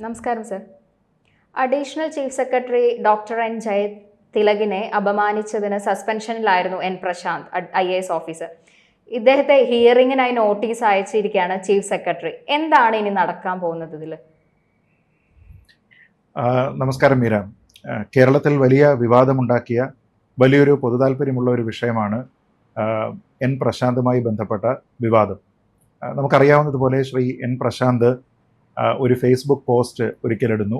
നമസ്കാരം sir. Additional chief secretary doctor N. Jaya തിലകിനെ അപമാനിച്ചതിന് സസ്പെൻഷനിലായിരുന്നു N. Prashanth I. A. S. Officer. ഇദ്ദേഹത്തെ ഹിയറിങ്ങിനായി notice അയച്ചിരിക്കുകയാണ് ചീഫ് സെക്രട്ടറി. എന്താണ് ഇനി നടക്കാൻ പോകുന്നത് ഇതിൽ നമസ്കാരം മീര. കേരളത്തിൽ വലിയ വിവാദമുണ്ടാക്കിയ വലിയൊരു പൊതുതാൽപര്യമുള്ള ഒരു വിഷയമാണ് എൻ. പ്രശാന്തുമായി ബന്ധപ്പെട്ട വിവാദം. നമുക്കറിയാവുന്നതുപോലെ ശ്രീ എൻ. പ്രശാന്ത് ഒരു ഫേസ്ബുക്ക് പോസ്റ്റ് ഒരിക്കലിടുന്നു.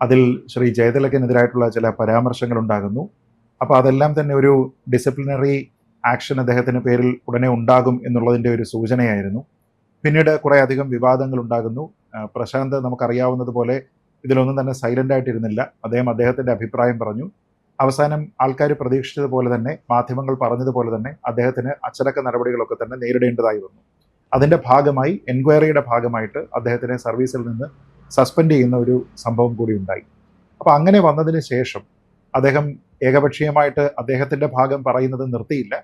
അതിൽ ശ്രീ ജയതിലകനെതിരായിട്ടുള്ള ചില പരാമർശങ്ങൾ ഉണ്ടാകുന്നു അപ്പോൾ അതെല്ലാം തന്നെ ഒരു ഡിസിപ്ലിനറി ആക്ഷൻ അദ്ദേഹത്തിന് പേരിൽ ഉടനെ ഉണ്ടാകും എന്നുള്ളതിന്റെ ഒരു സൂചനയായിരുന്നു. പിന്നീട് കുറേ അധികം വിവാദങ്ങൾ ഉണ്ടാകുന്നു പ്രശാന്ത് നമുക്കറിയാവുന്നതുപോലെ ഇതിലൊന്നും തന്നെ സൈലന്റ് ആയിട്ടിരുന്നില്ല. അദ്ദേഹം അദ്ദേഹത്തിന്റെ അഭിപ്രായം പറഞ്ഞു. അവസാനം ആൾക്കാർ പ്രതീക്ഷിച്ചതുപോലെ തന്നെ മാധ്യമങ്ങൾ പറഞ്ഞതുപോലെ തന്നെ അദ്ദേഹത്തിന് അച്ചടക്ക നടപടികളൊക്കെ തന്നെ നേരിടേണ്ടതായി വന്നു. അതിന്റെ ഭാഗമായി എൻക്വയറിയുടെ ഭാഗമായിട്ട് അദ്ദേഹത്തിനെ സർവീസിൽ നിന്ന് സസ്പെൻഡ് ചെയ്യുന്ന ഒരു സംഭവം കൂടി ഉണ്ടായി. അപ്പോൾ അങ്ങനെ വന്നതിന് ശേഷം അദ്ദേഹം ഏകപക്ഷീയമായിട്ട് അദ്ദേഹത്തിന്റെ ഭാഗം പറയുന്നത് നിർത്തിയില്ല.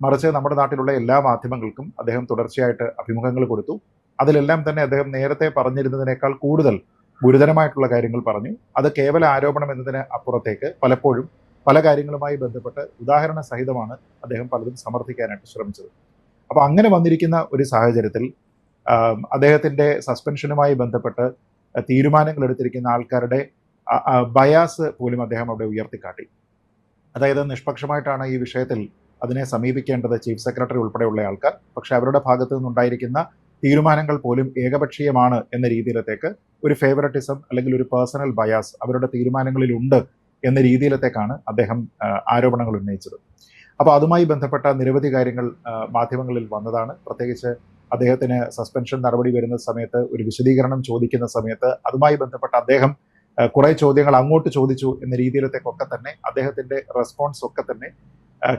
മറിച്ച് നമ്മുടെ നാട്ടിലുള്ള എല്ലാ മാധ്യമങ്ങൾക്കും അദ്ദേഹം തുടർച്ചയായിട്ട് അഭിമുഖങ്ങൾ കൊടുത്തു. അതിലെല്ലാം തന്നെ അദ്ദേഹം നേരത്തെ പറഞ്ഞിരുന്നതിനേക്കാൾ കൂടുതൽ ഗുരുതരമായിട്ടുള്ള കാര്യങ്ങൾ പറഞ്ഞു. അത് കേവല ആരോപണം എന്നതിന് അപ്പുറത്തേക്ക് പലപ്പോഴും പല കാര്യങ്ങളുമായി ബന്ധപ്പെട്ട് ഉദാഹരണ സഹിതമാണ് അദ്ദേഹം പലതും സമർത്ഥിക്കാനായിട്ട് ശ്രമിച്ചത്. അപ്പോൾ അങ്ങനെ വന്നിരിക്കുന്ന ഒരു സാഹചര്യത്തിൽ അദ്ദേഹത്തിന്റെ സസ്പെൻഷനുമായി ബന്ധപ്പെട്ട് തീരുമാനങ്ങൾ എടുത്തിരിക്കുന്ന ആൾക്കാരുടെ ബയാസ് പോലും അദ്ദേഹം അവിടെ ഉയർത്തിക്കാട്ടി. അതായത് നിഷ്പക്ഷമായിട്ടാണ് ഈ വിഷയത്തിൽ അതിനെ സമീപിക്കേണ്ടത് ചീഫ് സെക്രട്ടറി ഉൾപ്പെടെയുള്ള ആൾക്കാർ. പക്ഷെ അവരുടെ ഭാഗത്തു നിന്നുണ്ടായിരിക്കുന്ന തീരുമാനങ്ങൾ പോലും ഏകപക്ഷീയമാണ് എന്ന രീതിയിലത്തേക്ക് ഒരു ഫേവററ്റിസം അല്ലെങ്കിൽ ഒരു പേഴ്സണൽ ബയാസ് അവരുടെ തീരുമാനങ്ങളിലുണ്ട് എന്ന രീതിയിലത്തേക്കാണ് അദ്ദേഹം ആരോപണങ്ങൾ ഉന്നയിച്ചത്. അപ്പോൾ അതുമായി ബന്ധപ്പെട്ട നിരവധി കാര്യങ്ങൾ മാധ്യമങ്ങളിൽ വന്നതാണ്. പ്രത്യേകിച്ച് അദ്ദേഹത്തിന് സസ്പെൻഷൻ നടപടി വരുന്ന സമയത്ത് ഒരു വിശദീകരണം ചോദിക്കുന്ന സമയത്ത് അതുമായി ബന്ധപ്പെട്ട അദ്ദേഹം കുറേ ചോദ്യങ്ങൾ അങ്ങോട്ട് ചോദിച്ചു എന്ന രീതിയിലത്തേക്കൊക്കെ തന്നെ അദ്ദേഹത്തിന്റെ റെസ്പോൺസ് ഒക്കെ തന്നെ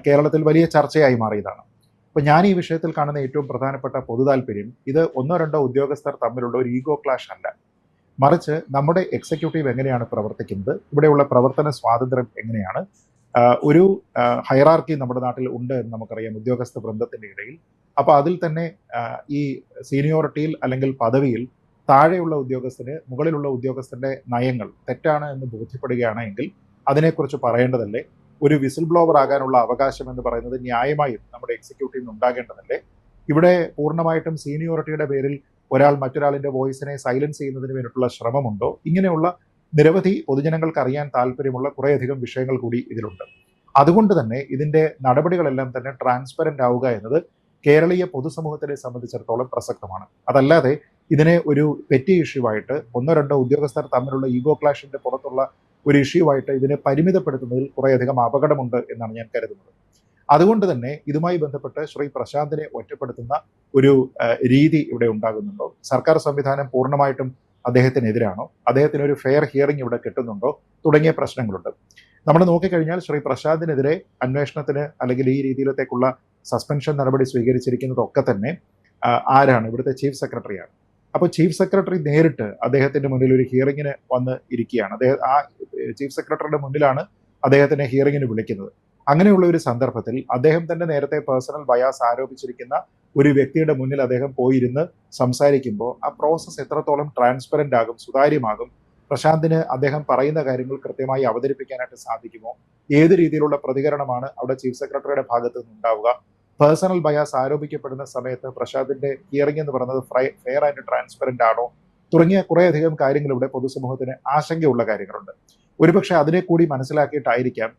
കേരളത്തിൽ വലിയ ചർച്ചയായി മാറിയതാണ്. അപ്പോൾ ഞാൻ ഈ വിഷയത്തിൽ കാണുന്ന ഏറ്റവും പ്രധാനപ്പെട്ട പൊതുതാൽപര്യം ഇത് ഒന്നോ രണ്ടോ ഉദ്യോഗസ്ഥർ തമ്മിലുള്ള ഒരു ഈഗോ ക്ലാഷ് അല്ല. മറിച്ച് നമ്മുടെ എക്സിക്യൂട്ടീവ് എങ്ങനെയാണ് പ്രവർത്തിക്കുന്നത് ഇവിടെയുള്ള പ്രവർത്തന സ്വാതന്ത്ര്യം എങ്ങനെയാണ് ഒരു ഹൈറാർക്കി നമ്മുടെ നാട്ടിൽ ഉണ്ട് എന്ന് നമുക്കറിയാം ഉദ്യോഗസ്ഥ വൃന്ദത്തിന്റെ ഇടയിൽ. അപ്പോൾ അതിൽ തന്നെ ഈ സീനിയോറിറ്റിയിൽ അല്ലെങ്കിൽ പദവിയിൽ താഴെയുള്ള ഉദ്യോഗസ്ഥന് മുകളിലുള്ള ഉദ്യോഗസ്ഥന്റെ നയങ്ങൾ തെറ്റാണ് എന്ന് ബോധ്യപ്പെടുകയാണെങ്കിൽ അതിനെക്കുറിച്ച് പറയേണ്ടതല്ലേ? ഒരു വിസിൽ ബ്ലോവർ ആകാനുള്ള അവകാശം എന്ന് പറയുന്നത് ന്യായമായും നമ്മുടെ എക്സിക്യൂട്ടീവിന് ഉണ്ടാകേണ്ടതല്ലേ? ഇവിടെ പൂർണമായിട്ടും സീനിയോറിറ്റിയുടെ പേരിൽ ഒരാൾ മറ്റൊരാളിന്റെ വോയിസിനെ സൈലൻസ് ചെയ്യുന്നതിന് വേണ്ടിയിട്ടുള്ള ശ്രമമുണ്ടോ? ഇങ്ങനെയുള്ള നിരവധി പൊതുജനങ്ങൾക്ക് അറിയാൻ താല്പര്യമുള്ള കുറേയധികം വിഷയങ്ങൾ കൂടി ഇതിലുണ്ട്. അതുകൊണ്ട് തന്നെ ഇതിന്റെ നടപടികളെല്ലാം തന്നെ ട്രാൻസ്പെറന്റ് ആവുക എന്നത് കേരളീയ പൊതുസമൂഹത്തിനെ സംബന്ധിച്ചിടത്തോളം പ്രസക്തമാണ്. അതല്ലാതെ ഇതിനെ ഒരു പെറ്റി ഇഷ്യൂ ആയിട്ട് ഒന്നോ രണ്ടോ ഉദ്യോഗസ്ഥർ തമ്മിലുള്ള ഈഗോ ക്ലാഷിന്റെ പുറത്തുള്ള ഒരു ഇഷ്യൂ ആയിട്ട് ഇതിനെ പരിമിതപ്പെടുത്തുന്നതിൽ കുറേയധികം അപകടമുണ്ട് എന്നാണ് ഞാൻ കരുതുന്നത്. അതുകൊണ്ട് തന്നെ ഇതുമായി ബന്ധപ്പെട്ട് ശ്രീ പ്രശാന്തിനെ ഒറ്റപ്പെടുത്തുന്ന ഒരു രീതി ഇവിടെ ഉണ്ടാകുന്നുണ്ടോ. സർക്കാർ സംവിധാനം പൂർണമായിട്ടും അദ്ദേഹത്തിനെതിരാണോ? അദ്ദേഹത്തിന് ഒരു ഫെയർ ഹിയറിംഗ് ഇവിടെ കിട്ടുന്നുണ്ടോ? തുടങ്ങിയ പ്രശ്നങ്ങളുണ്ട്. നമ്മൾ നോക്കിക്കഴിഞ്ഞാൽ ശ്രീ പ്രസാദിനെതിരെ അന്വേഷണത്തിന് അല്ലെങ്കിൽ ഈ രീതിയിലത്തേക്കുള്ള സസ്പെൻഷൻ നടപടി സ്വീകരിച്ചിരിക്കുന്നതൊക്കെ തന്നെ ആരാണ്? ഇവിടുത്തെ ചീഫ് സെക്രട്ടറിയാണ് അപ്പോൾ ചീഫ് സെക്രട്ടറി നേരിട്ട് അദ്ദേഹത്തിന്റെ മുന്നിൽ ഒരു ഹിയറിങ്ങിന് വന്ന് ഇരിക്കുകയാണ്. അദ്ദേഹം ആ ചീഫ് സെക്രട്ടറിയുടെ മുന്നിലാണ് അദ്ദേഹത്തിനെ ഹിയറിങ്ങിന് വിളിക്കുന്നത്. അങ്ങനെയുള്ള ഒരു സന്ദർഭത്തിൽ അദ്ദേഹം തന്നെ നേരത്തെ പേഴ്സണൽ ബയാസ് ആരോപിച്ചിരിക്കുന്ന ഒരു വ്യക്തിയുടെ മുന്നിൽ അദ്ദേഹം പോയിരുന്ന് സംസാരിക്കുമ്പോൾ ആ പ്രോസസ്സ് എത്രത്തോളം ട്രാൻസ്പെറന്റ് ആകും സുതാര്യമാകും പ്രശാന്തിന് അദ്ദേഹം പറയുന്ന കാര്യങ്ങൾ കൃത്യമായി അവതരിപ്പിക്കാനായിട്ട് സാധിക്കുമോ? ഏത് രീതിയിലുള്ള പ്രതികരണമാണ് അവിടെ ചീഫ് സെക്രട്ടറിയുടെ ഭാഗത്ത് നിന്നുണ്ടാവുക? പേഴ്സണൽ ബയാസ് ആരോപിക്കപ്പെടുന്ന സമയത്ത് പ്രശാന്തിന്റെ ഹിയറിംഗ് എന്ന് പറയുന്നത് ഫെയർ ആൻഡ് ട്രാൻസ്പെറന്റ് ആണോ? തുടങ്ങിയ കുറേയധികം കാര്യങ്ങൾ ഇവിടെ പൊതുസമൂഹത്തിന് ആശങ്കയുള്ള കാര്യങ്ങളുണ്ട്. ഒരുപക്ഷെ അതിനെ കൂടി മനസ്സിലാക്കിയിട്ടായിരിക്കാം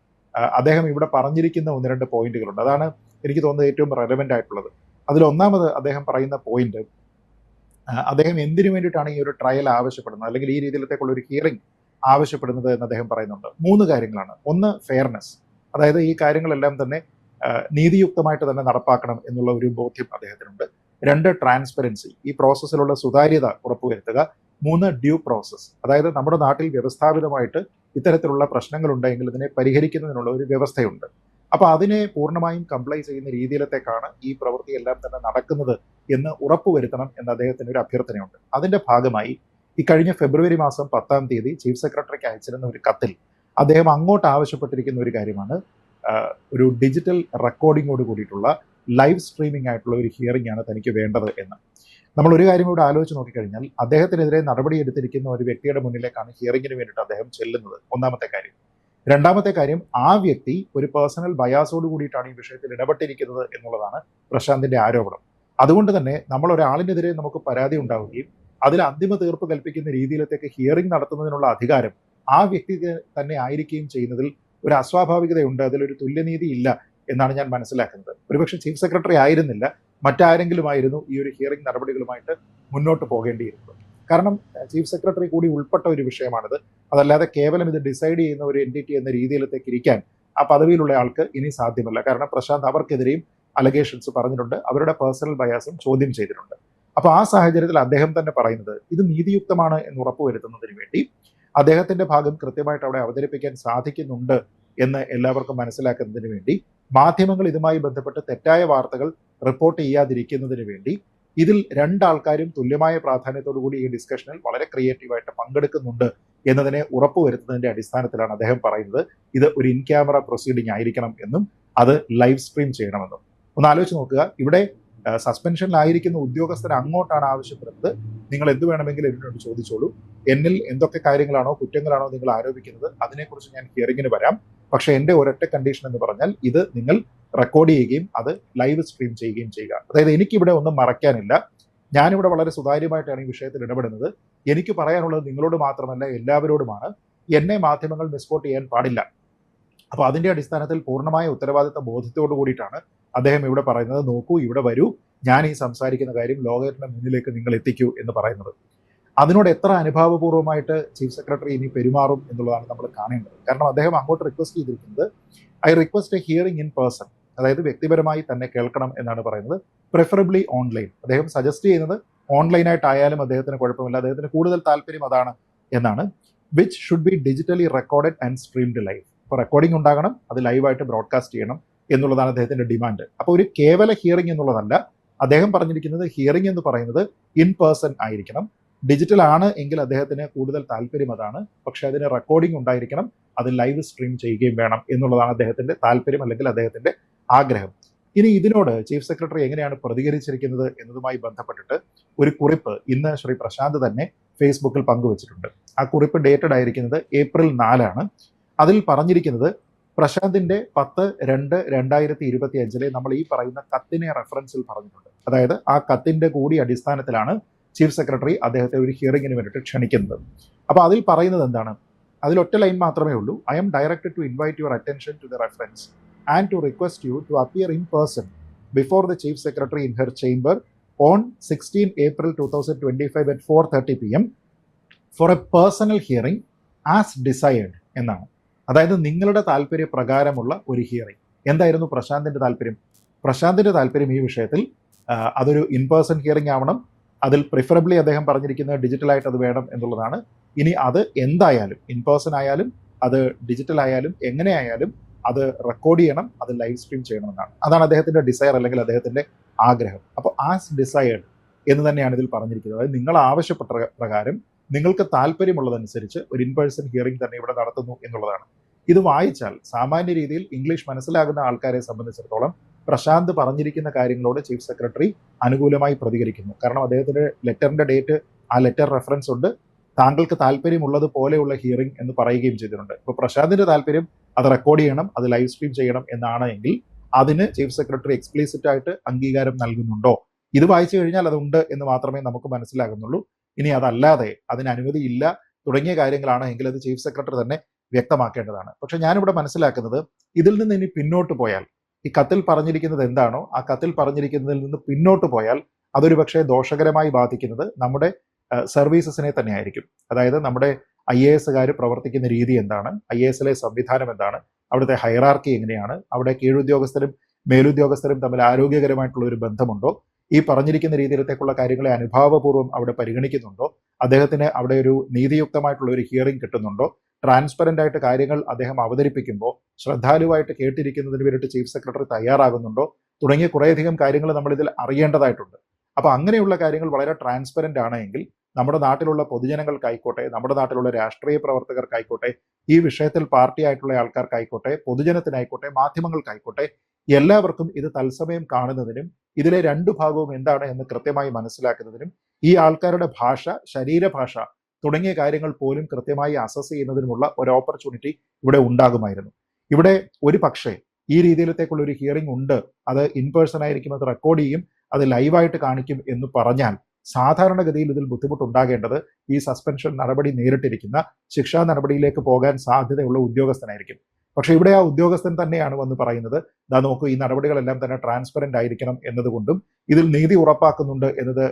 അദ്ദേഹം ഇവിടെ പറഞ്ഞിരിക്കുന്ന ഒന്ന് രണ്ട് പോയിന്റുകളുണ്ട് അതാണ് എനിക്ക് തോന്നുന്നത് ഏറ്റവും റെലവെന്റ് ആയിട്ടുള്ളത്. അതിൽ ഒന്നാമത് അദ്ദേഹം പറയുന്ന പോയിന്റ് അദ്ദേഹം എന്തിനു വേണ്ടിയിട്ടാണ് ഈ ഒരു ട്രയൽ ആവശ്യപ്പെടുന്നത്? അല്ലെങ്കിൽ ഈ രീതിയിലത്തേക്കുള്ള ഒരു ഹിയറിംഗ് ആവശ്യപ്പെടുന്നത് എന്ന് അദ്ദേഹം പറയുന്നുണ്ട്. മൂന്ന് കാര്യങ്ങളാണ്. ഒന്ന് ഫെയർനെസ് അതായത് ഈ കാര്യങ്ങളെല്ലാം തന്നെ നീതിയുക്തമായിട്ട് തന്നെ നടപ്പാക്കണം എന്നുള്ള ഒരു ബോധ്യം അദ്ദേഹത്തിനുണ്ട്. രണ്ട് ട്രാൻസ്പെറൻസി ഈ പ്രോസസ്സിലുള്ള സുതാര്യത ഉറപ്പുവരുത്തുക. മൂന്ന് ഡ്യൂ പ്രോസസ് അതായത് നമ്മുടെ നാട്ടിൽ വ്യവസ്ഥാപിതമായിട്ട് ഇത്തരത്തിലുള്ള പ്രശ്നങ്ങളുണ്ടെങ്കിൽ ഇതിനെ പരിഹരിക്കുന്നതിനുള്ള ഒരു വ്യവസ്ഥയുണ്ട്. അപ്പൊ അതിനെ പൂർണമായും കംപ്ലൈ ചെയ്യുന്ന രീതിയിലത്തേക്കാണ് ഈ പ്രവൃത്തി എല്ലാം തന്നെ നടക്കുന്നത് എന്ന് ഉറപ്പുവരുത്തണം എന്ന് അദ്ദേഹത്തിന് ഒരു അഭ്യർത്ഥനയുണ്ട്. അതിന്റെ ഭാഗമായി ഈ കഴിഞ്ഞ ഫെബ്രുവരി മാസം പത്താം തീയതി ചീഫ് സെക്രട്ടറിക്ക് അയച്ചിരുന്ന ഒരു കത്തിൽ അദ്ദേഹം അങ്ങോട്ട് ആവശ്യപ്പെട്ടിരിക്കുന്ന ഒരു കാര്യമാണ്. ഒരു ഡിജിറ്റൽ റെക്കോർഡിങ്ങോട് കൂടിയിട്ടുള്ള ലൈവ് സ്ട്രീമിംഗ് ആയിട്ടുള്ള ഒരു ഹിയറിംഗ് ആണ് തനിക്ക് വേണ്ടത് എന്ന്. നമ്മൾ ഒരു കാര്യം കൂടെ ആലോചിച്ച് നോക്കിക്കഴിഞ്ഞാൽ അദ്ദേഹത്തിനെതിരെ നടപടിയെടുത്തിരിക്കുന്ന ഒരു വ്യക്തിയുടെ മുന്നിലേക്കാണ് ഹിയറിംഗിന് വേണ്ടിയിട്ട് അദ്ദേഹം ചെല്ലുന്നത്. ഒന്നാമത്തെ കാര്യം. രണ്ടാമത്തെ കാര്യം ആ വ്യക്തി ഒരു പേഴ്സണൽ ബയാസോട് കൂടിയിട്ടാണ് ഈ വിഷയത്തിൽ ഇടപെട്ടിരിക്കുന്നത് എന്നുള്ളതാണ് പ്രശാന്തിന്റെ ആരോപണം. അതുകൊണ്ട് തന്നെ നമ്മൾ ഒരാളിനെതിരെ നമുക്ക് പരാതി ഉണ്ടാവുകയും അതിൽ അന്തിമ തീർപ്പ് കൽപ്പിക്കുന്ന രീതിയിലത്തേക്ക് ഹിയറിംഗ് നടത്തുന്നതിനുള്ള അധികാരം ആ വ്യക്തിക്ക് തന്നെ ആയിരിക്കുകയും ചെയ്യുന്നതിൽ ഒരു അസ്വാഭാവികതയുണ്ട് അതിലൊരു തുല്യനീതി ഇല്ല എന്നാണ് ഞാൻ മനസ്സിലാക്കുന്നത്. ഒരുപക്ഷെ ചീഫ് സെക്രട്ടറി ആയിരുന്നില്ല മറ്റാരെങ്കിലും ആയിരുന്നു ഈ ഒരു ഹിയറിംഗ് നടപടികളുമായിട്ട് മുന്നോട്ട് പോകേണ്ടിയിരുന്നത്. കാരണം ചീഫ് സെക്രട്ടറി കൂടി ഉൾപ്പെട്ട ഒരു വിഷയമാണിത്. അതല്ലാതെ കേവലം ഇത് ഡിസൈഡ് ചെയ്യുന്ന ഒരു എന്റിറ്റി എന്ന രീതിയിലത്തേക്ക് ഇരിക്കാൻ ആ പദവിയിലുള്ള ആൾക്ക് ഇനി സാധ്യമല്ല. കാരണം പ്രശാന്ത് അവർക്കെതിരെയും അലഗേഷൻസ് പറഞ്ഞിട്ടുണ്ട്. അവരുടെ പേഴ്സണൽ ബയാസും ചോദ്യം ചെയ്തിട്ടുണ്ട്. അപ്പോൾ ആ സാഹചര്യത്തിൽ അദ്ദേഹം തന്നെ പറയുന്നത് ഇത് നീതിയുക്തമാണ് എന്ന് ഉറപ്പുവരുത്തുന്നതിന് വേണ്ടി അദ്ദേഹത്തിന്റെ ഭാഗം കൃത്യമായിട്ട് അവിടെ അവതരിപ്പിക്കാൻ സാധിക്കുന്നുണ്ട് എന്ന് എല്ലാവർക്കും മനസ്സിലാക്കുന്നതിന് വേണ്ടി മാധ്യമങ്ങൾ ഇതുമായി ബന്ധപ്പെട്ട് തെറ്റായ വാർത്തകൾ റിപ്പോർട്ട് ചെയ്യാതിരിക്കുന്നതിന് വേണ്ടി ഇതിൽ രണ്ടാൾക്കാരും തുല്യമായ പ്രാധാന്യത്തോടു കൂടി ഈ ഡിസ്കഷനിൽ വളരെ ക്രിയേറ്റീവായിട്ട് പങ്കെടുക്കുന്നുണ്ട് എന്നതിനെ ഉറപ്പുവരുത്തുന്നതിന്റെ അടിസ്ഥാനത്തിലാണ് അദ്ദേഹം പറയുന്നത്. ഇത് ഒരു ഇൻ ക്യാമറ പ്രൊസീഡിംഗ് ആയിരിക്കണം എന്നും അത് ലൈവ് സ്ട്രീം ചെയ്യണമെന്നും. ഒന്ന് ആലോചിച്ച് നോക്കുക. ഇവിടെ സസ്പെൻഷനിലായിരിക്കുന്ന ഉദ്യോഗസ്ഥർ അങ്ങോട്ടാണ് ആവശ്യപ്പെടുന്നത്. നിങ്ങൾ എന്ത് വേണമെങ്കിലും എന്നോട് ചോദിച്ചോളൂ. എന്നിൽ എന്തൊക്കെ കാര്യങ്ങളാണോ കുറ്റങ്ങളാണോ നിങ്ങൾ ആരോപിക്കുന്നത് അതിനെക്കുറിച്ച് ഞാൻ ഹിയറിങ്ങിന് വരാം. പക്ഷേ എന്റെ ഒരൊറ്റ കണ്ടീഷൻ എന്ന് പറഞ്ഞാൽ ഇത് നിങ്ങൾ റെക്കോർഡ് ചെയ്യുകയും അത് ലൈവ് സ്ട്രീം ചെയ്യുകയും ചെയ്യുക. അതായത് എനിക്കിവിടെ ഒന്നും മറയ്ക്കാനില്ല. ഞാനിവിടെ വളരെ സുതാര്യമായിട്ടാണ് ഈ വിഷയത്തിൽ ഇടപെടുന്നത്. എനിക്ക് പറയാനുള്ളത് നിങ്ങളോട് മാത്രമല്ല എല്ലാവരോടുമാണ്. എന്നെ മാധ്യമങ്ങൾ മിസ്പോർട്ട് ചെയ്യാൻ പാടില്ല. അപ്പോൾ അതിന്റെ അടിസ്ഥാനത്തിൽ പൂർണമായ ഉത്തരവാദിത്ത ബോധത്തോടു കൂടിയിട്ടാണ് അദ്ദേഹം ഇവിടെ പറയുന്നത്. നോക്കൂ ഇവിടെ വരൂ. ഞാൻ ഈ സംസാരിക്കുന്ന കാര്യം ലോകത്തിന്റെ മുന്നിലേക്ക് നിങ്ങൾ എത്തിക്കൂ എന്ന് പറയുന്നത്. അതിനോട് എത്ര അനുഭാവപൂർവമായിട്ട് ചീഫ് സെക്രട്ടറി ഇനി പെരുമാറും എന്നുള്ളതാണ് നമ്മൾ കാണേണ്ടത്. കാരണം അദ്ദേഹം അങ്ങോട്ട് റിക്വസ്റ്റ് ചെയ്തിരിക്കുന്നത് I request a hearing in person അതായത് വ്യക്തിപരമായി തന്നെ കേൾക്കണം എന്നാണ് പറയുന്നത്. പ്രിഫറബിളി ഓൺലൈൻ അദ്ദേഹം സജസ്റ്റ് ചെയ്യുന്നത് ഓൺലൈനായിട്ടായാലും അദ്ദേഹത്തിന് കുഴപ്പമില്ല. അദ്ദേഹത്തിന് കൂടുതൽ താല്പര്യം അതാണ് എന്നാണ്. Which should be digitally recorded and streamed live അപ്പോൾ റെക്കോർഡിംഗ് ഉണ്ടാകണം അത് ലൈവായിട്ട് ബ്രോഡ്കാസ്റ്റ് ചെയ്യണം എന്നുള്ളതാണ് അദ്ദേഹത്തിന്റെ ഡിമാൻഡ് അപ്പോൾ ഒരു കേവല ഹിയറിംഗ് എന്നുള്ളതല്ല അദ്ദേഹം പറഞ്ഞിരിക്കുന്നത് ഹിയറിംഗ് എന്ന് പറയുന്നത് ഇൻ പേഴ്സൺ ആയിരിക്കണം. ഡിജിറ്റൽ ആണ് എങ്കിൽ അദ്ദേഹത്തിന് കൂടുതൽ താല്പര്യം അതാണ്. പക്ഷേ അതിന് റെക്കോർഡിംഗ് ഉണ്ടായിരിക്കണം അത് ലൈവ് സ്ട്രീം ചെയ്യുകയും വേണം എന്നുള്ളതാണ് അദ്ദേഹത്തിന്റെ താല്പര്യം അല്ലെങ്കിൽ അദ്ദേഹത്തിന്റെ ആഗ്രഹം. ഇനി ഇതിനോട് ചീഫ് സെക്രട്ടറി എങ്ങനെയാണ് പ്രതികരിച്ചിരിക്കുന്നത് എന്നതുമായി ബന്ധപ്പെട്ടിട്ട് ഒരു കുറിപ്പ് ഇന്ന് ശ്രീ പ്രശാന്ത് തന്നെ ഫേസ്ബുക്കിൽ പങ്കുവച്ചിട്ടുണ്ട്. ആ കുറിപ്പ് ഡേറ്റഡ് ആയിരിക്കുന്നത് ഏപ്രിൽ നാലാണ്. അതിൽ പറഞ്ഞിരിക്കുന്നത് പ്രശാന്തിന്റെ പത്ത് രണ്ട് രണ്ടായിരത്തി ഇരുപത്തി അഞ്ചിലെ നമ്മൾ ഈ പറയുന്ന കത്തിനെ റെഫറൻസിൽ പറഞ്ഞിട്ടുണ്ട്. അതായത് ആ കത്തിന്റെ കൂടി അടിസ്ഥാനത്തിലാണ് ചീഫ് സെക്രട്ടറി അദ്ദേഹത്തെ ഒരു ഹിയറിംഗിന് വേണ്ടിയിട്ട് ക്ഷണിക്കുന്നത്. അപ്പോൾ അതിൽ പറയുന്നത് എന്താണ്? അതിൽ ഒറ്റ ലൈൻ മാത്രമേ ഉള്ളൂ. I am directed to invite your attention to the reference appear in person before the chief secretary in her chamber on sixteen April two thousand twenty five at four thirty P M for a personal hearing as decide എന്നാണ്. അതായത് നിങ്ങളുടെ താല്പര്യ പ്രകാരമുള്ള ഒരു hearing എന്തായിരുന്നു പ്രശാന്തിന്റെ താല്പര്യം? പ്രശാന്തിന്റെ താല്പര്യം ഈ വിഷയത്തിൽ അതൊരു ഇൻ പേഴ്സൺ ഹിയറിംഗ് ആവണം. അതിൽ പ്രിഫറബ്ലി അദ്ദേഹം പറഞ്ഞിരിക്കുന്നത് ഡിജിറ്റലായിട്ട് അത് വേണം എന്നുള്ളതാണ്. ഇനി അത് എന്തായാലും ഇൻ പേഴ്സൺ ആയാലും അത് ഡിജിറ്റൽ ആയാലും എങ്ങനെയായാലും അത് റെക്കോർഡ് ചെയ്യണം അത് ലൈവ് സ്ട്രീം ചെയ്യണമെന്നാണ്. അതാണ് അദ്ദേഹത്തിന്റെ ഡിസയർ അല്ലെങ്കിൽ അദ്ദേഹത്തിന്റെ ആഗ്രഹം. അപ്പോൾ ആസ് ഡിസൈഡ് എന്ന് തന്നെയാണ് ഇതിൽ പറഞ്ഞിരിക്കുന്നത്. അതായത് നിങ്ങൾ ആവശ്യപ്പെട്ട പ്രകാരം നിങ്ങൾക്ക് താല്പര്യമുള്ളതനുസരിച്ച് ഒരു ഇൻ പേഴ്സൺ ഹിയറിംഗ് തന്നെ ഇവിടെ നടത്തുന്നു എന്നുള്ളതാണ്. ഇത് വായിച്ചാൽ സാമാന്യ രീതിയിൽ ഇംഗ്ലീഷ് മനസ്സിലാകുന്ന ആൾക്കാരെ സംബന്ധിച്ചിടത്തോളം പ്രശാന്ത് പറഞ്ഞിരിക്കുന്ന കാര്യങ്ങളോട് ചീഫ് സെക്രട്ടറി അനുകൂലമായി പ്രതികരിക്കുന്നു. കാരണം അദ്ദേഹത്തിന്റെ ലെറ്ററിന്റെ ഡേറ്റ് ആ ലെറ്റർ റെഫറൻസ് ഉണ്ട്. താങ്കൾക്ക് താല്പര്യമുള്ളത് പോലെയുള്ള ഹിയറിംഗ് എന്ന് പറയുകയും ചെയ്തിട്ടുണ്ട്. ഇപ്പോൾ പ്രശാന്തിന്റെ താല്പര്യം അത് റെക്കോർഡ് ചെയ്യണം അത് ലൈവ് സ്ട്രീം ചെയ്യണം എന്നാണ് എങ്കിൽ അതിന് ചീഫ് സെക്രട്ടറി എക്സ്പ്ലീസിറ്റ് ആയിട്ട് അംഗീകാരം നൽകുന്നുണ്ടോ? ഇത് വായിച്ചു കഴിഞ്ഞാൽ അതുണ്ട് എന്ന് മാത്രമേ നമുക്ക് മനസ്സിലാകുന്നുള്ളൂ. ഇനി അതല്ലാതെ അതിന് അനുമതിയില്ല തുടങ്ങിയ കാര്യങ്ങളാണ് എങ്കിൽ അത് ചീഫ് സെക്രട്ടറി തന്നെ വ്യക്തമാക്കേണ്ടതാണ്. പക്ഷെ ഞാനിവിടെ മനസ്സിലാക്കുന്നത് ഇതിൽ നിന്ന് ഇനി പിന്നോട്ട് പോയാൽ ഈ കത്തിൽ പറഞ്ഞിരിക്കുന്നത് എന്താണോ ആ കത്തിൽ പറഞ്ഞിരിക്കുന്നതിൽ നിന്ന് പിന്നോട്ട് പോയാൽ അതൊരു പക്ഷേ ദോഷകരമായി ബാധിക്കുന്നത് നമ്മുടെ സർവീസസിനെ തന്നെ ആയിരിക്കും അതായത് നമ്മുടെ ഐ എ എസുകാർ പ്രവർത്തിക്കുന്ന രീതി എന്താണ്? ഐ എ എസിലെ സംവിധാനം എന്താണ്? അവിടുത്തെ ഹൈറാർക്കി എങ്ങനെയാണ്? അവിടെ കീഴുദ്യോഗസ്ഥരും മേലുദ്യോഗസ്ഥരും തമ്മിൽ ആരോഗ്യകരമായിട്ടുള്ള ഒരു ബന്ധമുണ്ടോ? ഈ പറഞ്ഞിരിക്കുന്ന രീതിയിലത്തേക്കുള്ള കാര്യങ്ങളെ അനുഭാവപൂർവം അവിടെ പരിഗണിക്കുന്നുണ്ടോ? അദ്ദേഹത്തിന് അവിടെ ഒരു നീതിയുക്തമായിട്ടുള്ള ഒരു ഹിയറിംഗ് കിട്ടുന്നുണ്ടോ? ട്രാൻസ്പെറന്റ് ആയിട്ട് കാര്യങ്ങൾ അദ്ദേഹം അവതരിപ്പിക്കുമ്പോൾ ശ്രദ്ധാലുവായിട്ട് കേട്ടിരിക്കുന്നതിന് വേണ്ടിയിട്ട് ചീഫ് സെക്രട്ടറി തയ്യാറാകുന്നുണ്ടോ? തുടങ്ങിയ കുറേയധികം കാര്യങ്ങൾ നമ്മൾ ഇതിൽ അറിയേണ്ടതായിട്ടുണ്ട്. അപ്പൊ അങ്ങനെയുള്ള കാര്യങ്ങൾ വളരെ ട്രാൻസ്പെറന്റ് ആണെങ്കിൽ നമ്മുടെ നാട്ടിലുള്ള പൊതുജനങ്ങൾക്കായിക്കോട്ടെ നമ്മുടെ നാട്ടിലുള്ള രാഷ്ട്രീയ പ്രവർത്തകർക്കായിക്കോട്ടെ ഈ വിഷയത്തിൽ പാർട്ടി ആയിട്ടുള്ള ആൾക്കാർക്കായിക്കോട്ടെ പൊതുജനത്തിനായിക്കോട്ടെ മാധ്യമങ്ങൾക്കായിക്കോട്ടെ എല്ലാവർക്കും ഇത് തത്സമയം കാണുന്നതിനും ഇതിലെ രണ്ടു ഭാഗവും എന്താണ് എന്ന് കൃത്യമായി മനസ്സിലാക്കുന്നതിനും ഈ ആൾക്കാരുടെ ഭാഷ ശരീരഭാഷ തുടങ്ങിയ കാര്യങ്ങൾ പോലും കൃത്യമായി അസസ് ചെയ്യുന്നതിനുമുള്ള ഒരു ഓപ്പർച്യൂണിറ്റി ഇവിടെ ഉണ്ടാകുമായിരുന്നു. ഇവിടെ ഒരു പക്ഷേ ഈ രീതിയിലത്തേക്കുള്ള ഒരു ഹിയറിംഗ് ഉണ്ട്. അത് ഇൻ പേഴ്സൺ ആയിരിക്കും അത് റെക്കോർഡ് ചെയ്യും. അത് ലൈവായിട്ട് കാണിക്കും എന്ന് പറഞ്ഞാൽ സാധാരണഗതിയിൽ ഇതിൽ ബുദ്ധിമുട്ടുണ്ടാകേണ്ടത് ഈ സസ്പെൻഷൻ നടപടി നേരിട്ടിരിക്കുന്ന ശിക്ഷാ നടപടിയിലേക്ക് പോകാൻ സാധ്യതയുള്ള ഉദ്യോഗസ്ഥനായിരിക്കും. പക്ഷെ ഇവിടെ ആ ഉദ്യോഗസ്ഥൻ തന്നെയാണ് വന്ന് പറയുന്നത് ദാ നോക്കൂ ഈ നടപടികളെല്ലാം തന്നെ ട്രാൻസ്പെറന്റ് ആയിരിക്കണം എന്നതുകൊണ്ടും ഇതിൽ നീതി ഉറപ്പാക്കുന്നുണ്ട് എന്നത്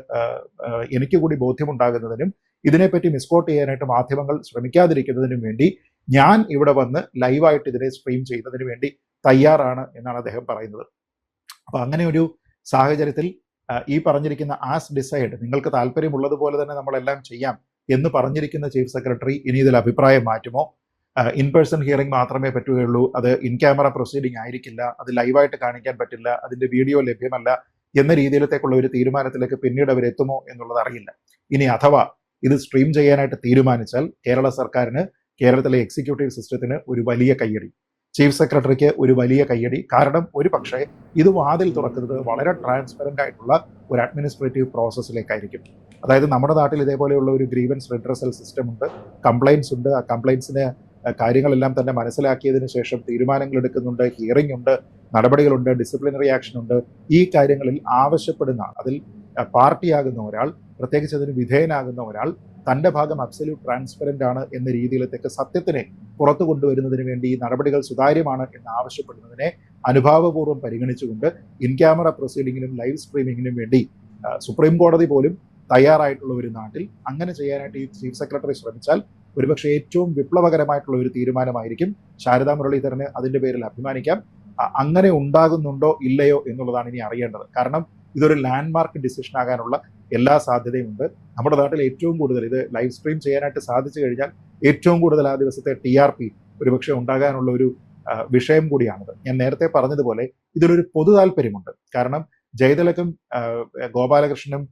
എനിക്ക് കൂടി ബോധ്യമുണ്ടാകുന്നതിനും ഇതിനെപ്പറ്റി മിസ്കോട്ട് ചെയ്യാനായിട്ട് മാധ്യമങ്ങൾ ശ്രമിക്കാതിരിക്കുന്നതിനും വേണ്ടി ഞാൻ ഇവിടെ വന്ന് ലൈവായിട്ട് ഇതിനെ സ്ട്രീം ചെയ്യുന്നതിന് വേണ്ടി തയ്യാറാണ് എന്നാണ് അദ്ദേഹം പറയുന്നത്. അപ്പൊ അങ്ങനെ ഒരു സാഹചര്യത്തിൽ ഈ പറഞ്ഞിരിക്കുന്ന ആസ് ഡിസൈഡ് നിങ്ങൾക്ക് താല്പര്യമുള്ളതുപോലെ തന്നെ നമ്മളെല്ലാം ചെയ്യാം എന്ന് പറഞ്ഞിരിക്കുന്ന ചീഫ് സെക്രട്ടറി ഇനി ഇതിൽ അഭിപ്രായം മാറ്റുമോ? ഇൻ പേഴ്സൺ ഹിയറിംഗ് മാത്രമേ പറ്റുകയുള്ളൂ. അത് ഇൻ ക്യാമറ പ്രൊസീഡിംഗ് ആയിരിക്കില്ല. അത് ലൈവായിട്ട് കാണിക്കാൻ പറ്റില്ല. അതിന്റെ വീഡിയോ ലഭ്യമല്ല എന്ന രീതിയിലത്തേക്കുള്ള ഒരു തീരുമാനത്തിലേക്ക് പിന്നീട് അവർ എത്തുമോ എന്നുള്ളത് അറിയില്ല. ഇനി അഥവാ ഇത് സ്ട്രീം ചെയ്യാനായിട്ട് തീരുമാനിച്ചാൽ കേരള സർക്കാരിന് കേരളത്തിലെ എക്സിക്യൂട്ടീവ് സിസ്റ്റത്തിന് ഒരു വലിയ കയ്യടി. ചീഫ് സെക്രട്ടറിക്ക് ഒരു വലിയ കയ്യടി. കാരണം ഒരു പക്ഷേ ഇത് വാതിൽ തുറക്കുന്നത് വളരെ ട്രാൻസ്പെറന്റ് ആയിട്ടുള്ള ഒരു അഡ്മിനിസ്ട്രേറ്റീവ് പ്രോസസ്സിലേക്കായിരിക്കും അതായത് നമ്മുടെ നാട്ടിൽ ഇതേപോലെയുള്ള ഒരു ഗ്രീവൻസ് റിഡ്രസൽ സിസ്റ്റം ഉണ്ട്. കംപ്ലൈൻസ് ഉണ്ട്. ആ കംപ്ലൈൻസിന് കാര്യങ്ങളെല്ലാം തന്നെ മനസ്സിലാക്കിയതിന് ശേഷം തീരുമാനങ്ങൾ എടുക്കുന്നുണ്ട് ഹിയറിംഗ് ഉണ്ട് നടപടികളുണ്ട് ഡിസിപ്ലിനറി ആക്ഷൻ ഉണ്ട്. ഈ കാര്യങ്ങളിൽ ആവശ്യപ്പെടുന്ന അതിൽ പാർട്ടിയാകുന്ന ഒരാൾ പ്രത്യേകിച്ച് അതിന് വിധേയനാകുന്ന ഒരാൾ തന്റെ ഭാഗം അബ്സല്യൂട്ട് ട്രാൻസ്പെറന്റ് ആണ് എന്ന രീതിയിലത്തേക്ക് സത്യത്തിനെ പുറത്തു കൊണ്ടുവരുന്നതിന് വേണ്ടി ഈ നടപടികൾ സുതാര്യമാണ് എന്ന് ആവശ്യപ്പെടുന്നതിനെ അനുഭാവപൂർവം പരിഗണിച്ചുകൊണ്ട് ഇൻ ക്യാമറ പ്രൊസീഡിങ്ങിനും ലൈവ് സ്ട്രീമിങ്ങിനും വേണ്ടി സുപ്രീം കോടതി പോലും തയ്യാറായിട്ടുള്ള ഒരു നാട്ടിൽ അങ്ങനെ ചെയ്യാനായിട്ട് ഈ ചീഫ് സെക്രട്ടറി ശ്രമിച്ചാൽ ഒരുപക്ഷെ ഏറ്റവും വിപ്ലവകരമായിട്ടുള്ള ഒരു തീരുമാനമായിരിക്കും. ശാരദാ മുരളീധരന് അതിന്റെ പേരിൽ അഭിമാനിക്കാം. അങ്ങനെ ഉണ്ടാകുന്നുണ്ടോ ഇല്ലയോ എന്നുള്ളതാണ് ഇനി അറിയേണ്ടത്. കാരണം ഇതൊരു ലാൻഡ് മാർക്ക് ഡിസിഷൻ ആകാനുള്ള എല്ലാ സാധ്യതയും ഉണ്ട്. നമ്മുടെ നാട്ടിൽ ഏറ്റവും കൂടുതൽ ഇത് ലൈവ് സ്ട്രീം ചെയ്യാനായിട്ട് സാധിച്ചു കഴിഞ്ഞാൽ ഏറ്റവും കൂടുതൽ ആ ദിവസത്തെ ടി ആർ പി ഒരുപക്ഷെ ഉണ്ടാകാനുള്ള ഒരു വിഷയം കൂടിയാണിത്. ഞാൻ നേരത്തെ പറഞ്ഞതുപോലെ ഇതിലൊരു പൊതു താല്പര്യമുണ്ട്. കാരണം ജയതിലക്കും ഗോപാലകൃഷ്ണനും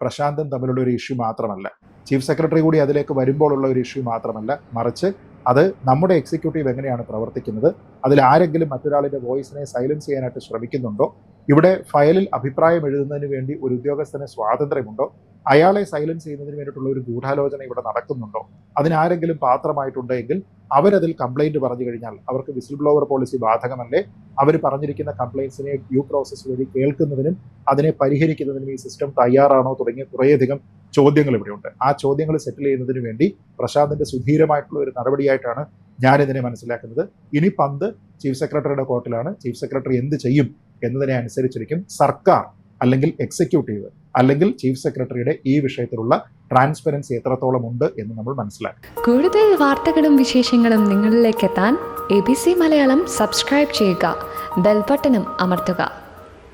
പ്രശാന്തും തമ്മിലുള്ള ഒരു ഇഷ്യൂ മാത്രമല്ല. ചീഫ് സെക്രട്ടറി കൂടി അതിലേക്ക് വരുമ്പോഴുള്ള ഒരു ഇഷ്യൂ മാത്രമല്ല. മറിച്ച് അത് നമ്മുടെ എക്സിക്യൂട്ടീവ് എങ്ങനെയാണ് പ്രവർത്തിക്കുന്നത്? അതിൽ ആരെങ്കിലും മറ്റൊരാളിന്റെ വോയിസിനെ സൈലൻസ് ചെയ്യാനായിട്ട് ശ്രമിക്കുന്നുണ്ടോ? ഇവിടെ ഫയലിൽ അഭിപ്രായം എഴുതുന്നതിന് വേണ്ടി ഒരു ഉദ്യോഗസ്ഥന് സ്വാതന്ത്ര്യമുണ്ടോ? അയാളെ സൈലൻസ് ചെയ്യുന്നതിന് വേണ്ടിയിട്ടുള്ള ഒരു ഗൂഢാലോചന ഇവിടെ നടക്കുന്നുണ്ടോ? അതിനാരെങ്കിലും പാത്രമായിട്ടുണ്ടെങ്കിൽ അവരതിൽ കംപ്ലൈന്റ് പറഞ്ഞു കഴിഞ്ഞാൽ അവർക്ക് വിസിൽ ബ്ലോവർ പോളിസി ബാധകമല്ലേ? അവർ പറഞ്ഞിരിക്കുന്ന കംപ്ലൈൻസിനെ ഡ്യൂ പ്രോസസ് വഴി കേൾക്കുന്നതിനും അതിനെ പരിഹരിക്കുന്നതിനും ഈ സിസ്റ്റം തയ്യാറാണോ തുടങ്ങിയ കുറേയധികം ചോദ്യങ്ങൾ ഇവിടെയുണ്ട്. ആ ചോദ്യങ്ങൾ സെറ്റിൽ ചെയ്യുന്നതിന് വേണ്ടി പ്രശാന്തിന്റെ സുധീരമായിട്ടുള്ള ഒരു നടപടിയായിട്ടാണ് ഞാനിതിനെ മനസ്സിലാക്കുന്നത്. ഇനി പന്ത് ചീഫ് സെക്രട്ടറിയുടെ കോർട്ടിലാണ്. ചീഫ് സെക്രട്ടറി എന്ത് ചെയ്യും എന്നതിനെ അനുസരിച്ചിരിക്കും. സർക്കാർ അല്ലെങ്കിൽ എക്സിക്യൂട്ടീവ് അല്ലെങ്കിൽ ചീഫ് സെക്രട്ടറിയുടെ ഈ വിഷയത്തിലുള്ള ട്രാൻസ്പെറൻസി എത്രത്തോളം ഉണ്ട് എന്ന് നമ്മൾ മനസ്സിലാക്കി. കൂടുതൽ വാർത്തകളും വിശേഷങ്ങളും നിങ്ങളിലേക്ക് എത്താൻ A B C Malayalam subscribe ചെയ്യുക ബെൽബട്ടനും അമർത്തുക.